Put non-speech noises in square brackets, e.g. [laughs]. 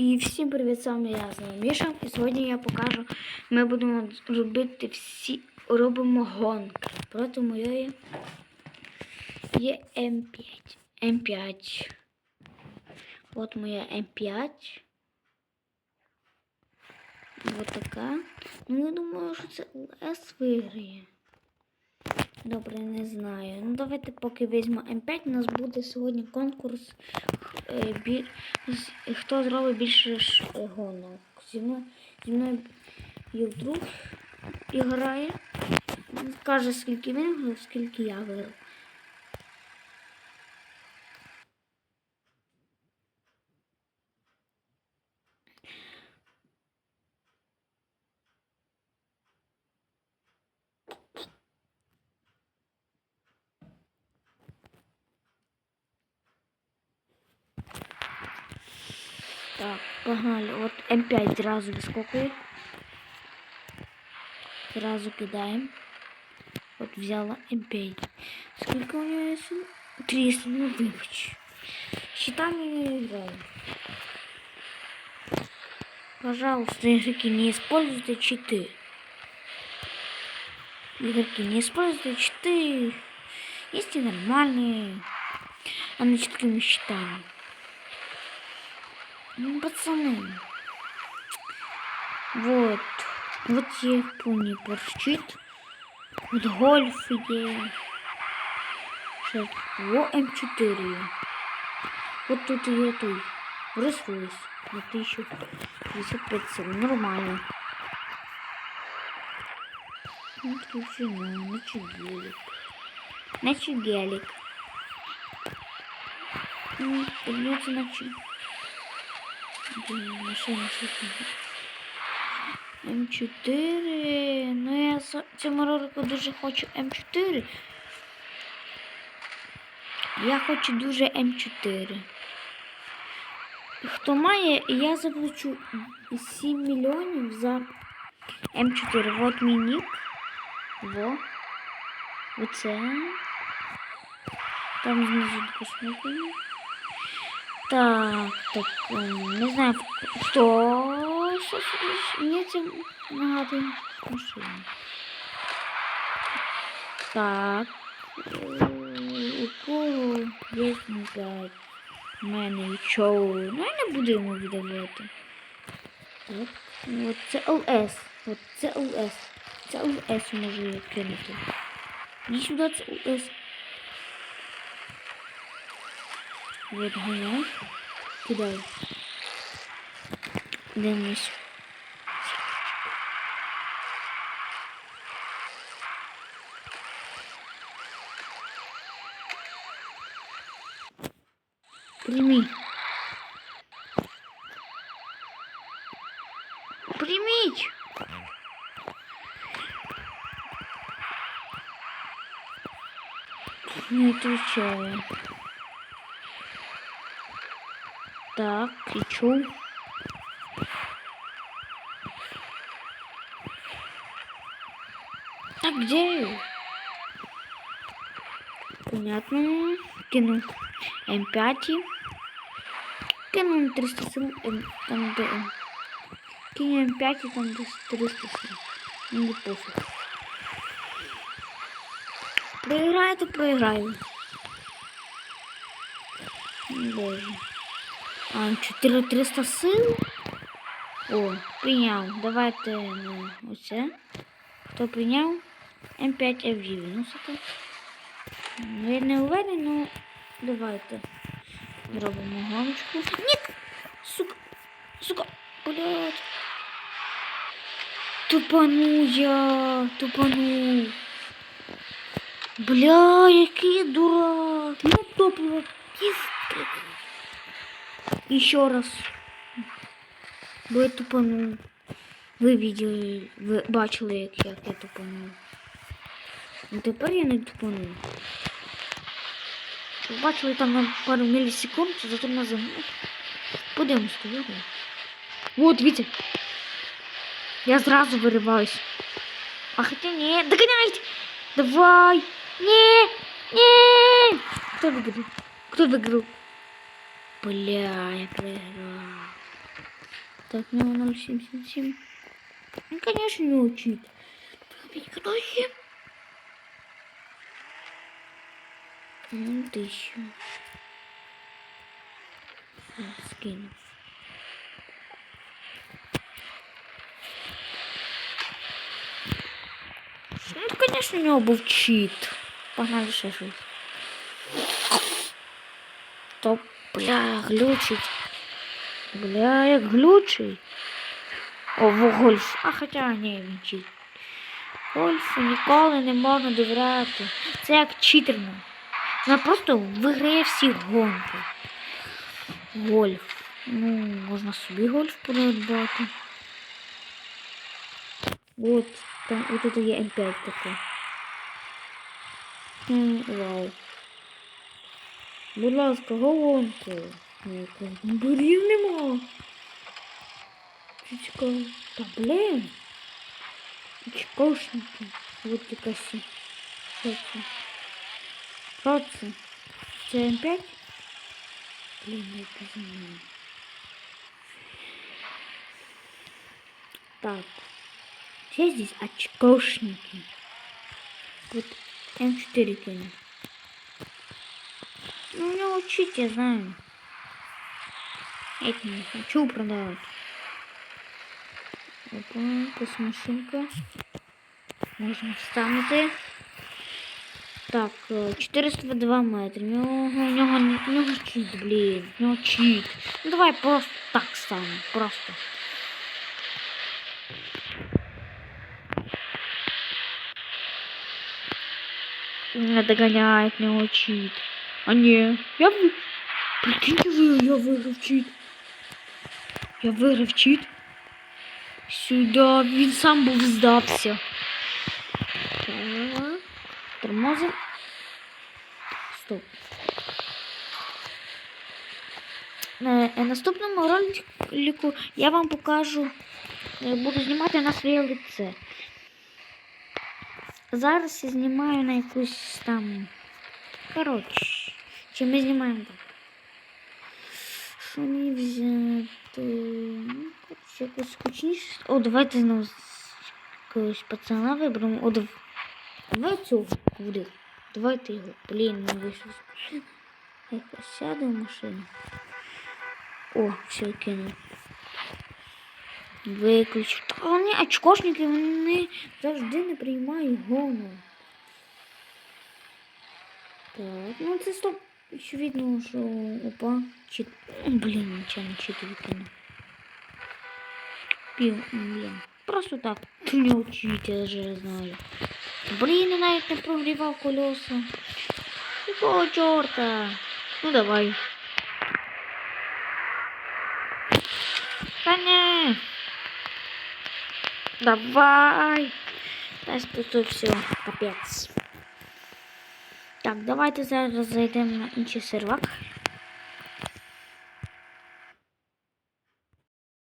І всім привіт, з вами я знову Міша. І сьогодні я покажу, ми будемо робити всі, робимо гонки проти моєї є М5. М5. От моя М5. Вот така. Ну, я думаю, що це ЛС виграє. Добре, не знаю. Ну давайте поки візьмемо М5. У нас буде сьогодні конкурс. е, Хто зробить більше гонок. Зі мною, зі мною грає. Каже, скільки він скільки я виграв. Так, погнали. От М5 зразу вискокує. Зразу кидаємо. От взяла М5. Скільки у нього є? сил? 300, ну вибач. Щитами не играю. Пожалуйста, игроки, не используйте читы. Игроки, не используйте читы. Есть и нормальные. А не читкими щитами. Ну, пацаны. Вот. Вот я их помню. Порчит. Вот гольф є. Сейчас. Во М4. Вот тут и той. Ресурс. На 1055 сил. Нормально. Ну, Отключено. Начи гелик. Начи гелик. Ну, Придется сухая. М4. Ну я цьому ролику дуже хочу М4. Я хочу дуже М4. Хто має, я заплачу 7 мільйонів за М4. Вот мій нік. Во. Оце. Там знизу посмотрим. Так, так, ем, не знаю, хто щось мені це нагадує машину. Так. е, У кого є п'ять? У мене і чоу. Ну я не буду йому віддавати. Так. От це ЛС. От це ЛС. Це ЛС можу я кинути. Іди сюди, це ЛС. Вот гоняй. Кидай. Денис. Прими. Приміть. Не отвечаю. Так, кричу. А где? Понятно. Кину М5. Кину на 300 сил. Там где М. Кину М5 и там где 300 сил. Не пофиг. Проиграю, то проиграю. Боже. А, 4300 сил. О, прийняв. Давайте на оце. Хто прийняв? М5 F90. Ну, я не уверен, ну давайте. Зробимо гоночку. Ні! Сука! Сука! Блядь! Тупану я! Тупану! Бля, який дурак! Ну топливо! Пиздец! Еще раз. Бо я тупанув. Ви видели, ви бачили, як, як я тупанув. Ну тепер я не тупанув. Ви Бачили там на пару мілісекунд, зато на замок. Подивимось, то його. Вот, дивіться. Я зразу вириваюсь. А хотя ні, догоняйте! Давай! Ні! Ні! Хто виграв? Хто виграв? Бля, я проиграл. Так, ну 077. Ну, конечно, не учит. Ну, тысячу. Скину. Ну, конечно, у него был чит. Погнали ще щось. Бля, глючить. Бля, як глючить. О, в гольф. А хоча ні, він чит. Гольфу ніколи не можна довіряти. Це як читерно. Вона просто виграє всі гонки. Гольф. Ну, можна собі гольф придбати. От, там, от тут є М5 таке. М, Вау. Будь ласка, голонку. Бурів нема. Чечка. Та блін. Чекошники. Вот якась. Що це? Що це? Це М5? Блін, я не знаю. Так. Все здесь очкошники. Вот М4 кину. Ну, у него чуть, я знаю. Эти не хочу продавать. Опа, космошинка. Можно вставити. Так, е, 402 метри. У нього, у нього, у нього чит, блін. У нього чит. Ну давай просто так ставимо. Просто. Не догоняет него чит. А не, я вы... Прикиньте вы, я выиграв чит. Я виграв чит. Сюда, він сам був здався. Так. Тормозим. Стоп. На е, наступному ролику я вам покажу, е, буду знімати на своє лице. Зараз я знімаю на якусь там. Коротше, чи ми знімаємо так? Що мені взяти? Ну, коротше, якось скучніше. О, давайте знову з якогось пацана виберемо. О, дав... давай цього куди. Давайте його. Блін, не вийшов. з машини. Я сяду в машину. О, все, кинув. Виключив. Та вони очкошники, вони завжди не приймають гону. Так, ну це стоп. Очевидно, що опа. Чит. Блін, нічого не чити викинув. Пів, блін. Просто так. [laughs] Не учить, я вже знаю. Блін, я навіть не прогрівав колеса. Якого чорта? Ну давай. Та не. Давай. Та тут все, капець. так, давайте зараз зайдемо на інший сервак.